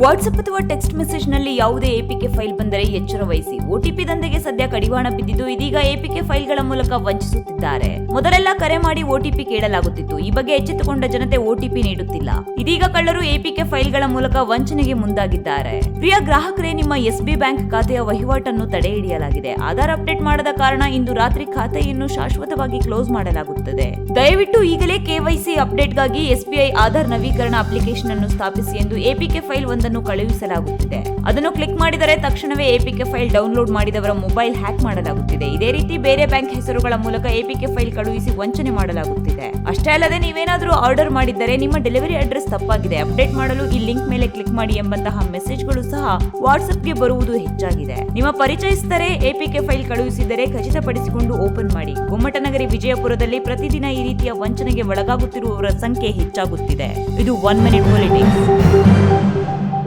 WhatsApp ಅಥವಾ text ಮೆಸೇಜ್ನಲ್ಲಿ ಯಾವುದೇ APK file ಬಂದರೆ ಎಚ್ಚರ ವಹಿಸಿ. ಒಟಿಪಿ ದಂಧೆಗೆ ಸದ್ಯ ಕಡಿವಾಣ ಬಿದ್ದಿದ್ದು ಇದೀಗ ಎಪಿಕೆ ಫೈಲ್ಗಳ ಮೂಲಕ ವಂಚಿಸುತ್ತಿದ್ದಾರೆ. ಮೊದಲೆಲ್ಲ ಕರೆ ಮಾಡಿ ಒಟಿಪಿ ಕೇಳಲಾಗುತ್ತಿತ್ತು. ಈ ಬಗ್ಗೆ ಎಚ್ಚೆತ್ತುಕೊಂಡ ಜನತೆ ಒಟಿಪಿ ನೀಡುತ್ತಿಲ್ಲ. ಇದೀಗ ಕಳ್ಳರು ಎಪಿಕೆ ಫೈಲ್ಗಳ ಮೂಲಕ ವಂಚನೆಗೆ ಮುಂದಾಗಿದ್ದಾರೆ. ಪ್ರಿಯ ಗ್ರಾಹಕರೇ, ನಿಮ್ಮ ಎಸ್ ಬಿ ಬ್ಯಾಂಕ್ ಖಾತೆಯ ವಹಿವಾಟನ್ನು ತಡೆ ಹಿಡಿಯಲಾಗಿದೆ ಆಧಾರ್ ಅಪ್ಡೇಟ್ ಮಾಡದ ಕಾರಣ ಇಂದು ರಾತ್ರಿ ಖಾತೆಯನ್ನು ಶಾಶ್ವತವಾಗಿ ಕ್ಲೋಸ್ ಮಾಡಲಾಗುತ್ತದೆ. ದಯವಿಟ್ಟು ಈಗಲೇ ಕೆವೈಸಿ ಅಪ್ಡೇಟ್ಗಾಗಿ ಎಸ್ಬಿಐ ಆಧಾರ್ ನವೀಕರಣ ಅಪ್ಲಿಕೇಶನ್ ಅನ್ನು ಸ್ಥಾಪಿಸಿ ಎಂದು ಎಪಿಕೆ ಫೈಲ್ ಒಂದನ್ನು ಕಳುಹಿಸಲಾಗುತ್ತಿದೆ. ಅದನ್ನು ಕ್ಲಿಕ್ ಮಾಡಿದರೆ ತಕ್ಷಣವೇ ಎಪಿಕೆ ಫೈಲ್ ಡೌನ್ಲೋಡ್ ಮಾಡಿದವರ ಮೊಬೈಲ್ ಹ್ಯಾಕ್ ಮಾಡಲಾಗುತ್ತಿದೆ. ಇದೇ ರೀತಿ ಬೇರೆ ಬ್ಯಾಂಕ್ ಹೆಸರುಗಳ ಮೂಲಕ ಎಪಿಕೆ ಫೈಲ್ ಕಳುಹಿಸಿ ವಂಚನೆ ಮಾಡಲಾಗುತ್ತಿದೆ. ಅಷ್ಟೇ ಅಲ್ಲದೆ ನೀವೇನಾದರೂ ಆರ್ಡರ್ ಮಾಡಿದ್ದರೆ ನಿಮ್ಮ ಡೆಲಿವರಿ ಅಡ್ರೆಸ್ ತಪ್ಪಾಗಿದೆ. ಅಪ್ಡೇಟ್ ಮಾಡಲು ಈ ಲಿಂಕ್ ಮೇಲೆ ಕ್ಲಿಕ್ ಮಾಡಿ ಎಂಬಂತಹ ಮೆಸೇಜ್ಗಳು ಸಹ ವಾಟ್ಸ್ಆಪ್ಗೆ ಬರುವುದು ಹೆಚ್ಚಾಗಿದೆ. ನಿಮ್ಮ ಪರಿಚಯಿಸಿದರೆ ಎಪಿಕೆ ಫೈಲ್ ಕಳುಹಿಸಿದರೆ ಖಚಿತಪಡಿಸಿಕೊಂಡು ಓಪನ್ ಮಾಡಿ. ಗೊಮ್ಮಟನಗರಿ ವಿಜಯಪುರದಲ್ಲಿ ಪ್ರತಿದಿನ ಈ ರೀತಿಯ ವಂಚನೆಗೆ ಒಳಗಾಗುತ್ತಿರುವವರ ಸಂಖ್ಯೆ ಹೆಚ್ಚಾಗುತ್ತಿದೆ. ಇದು ಒನ್ ಮಿನಿಟ್ ಪಾಲಿಟಿಕ್ಸ್.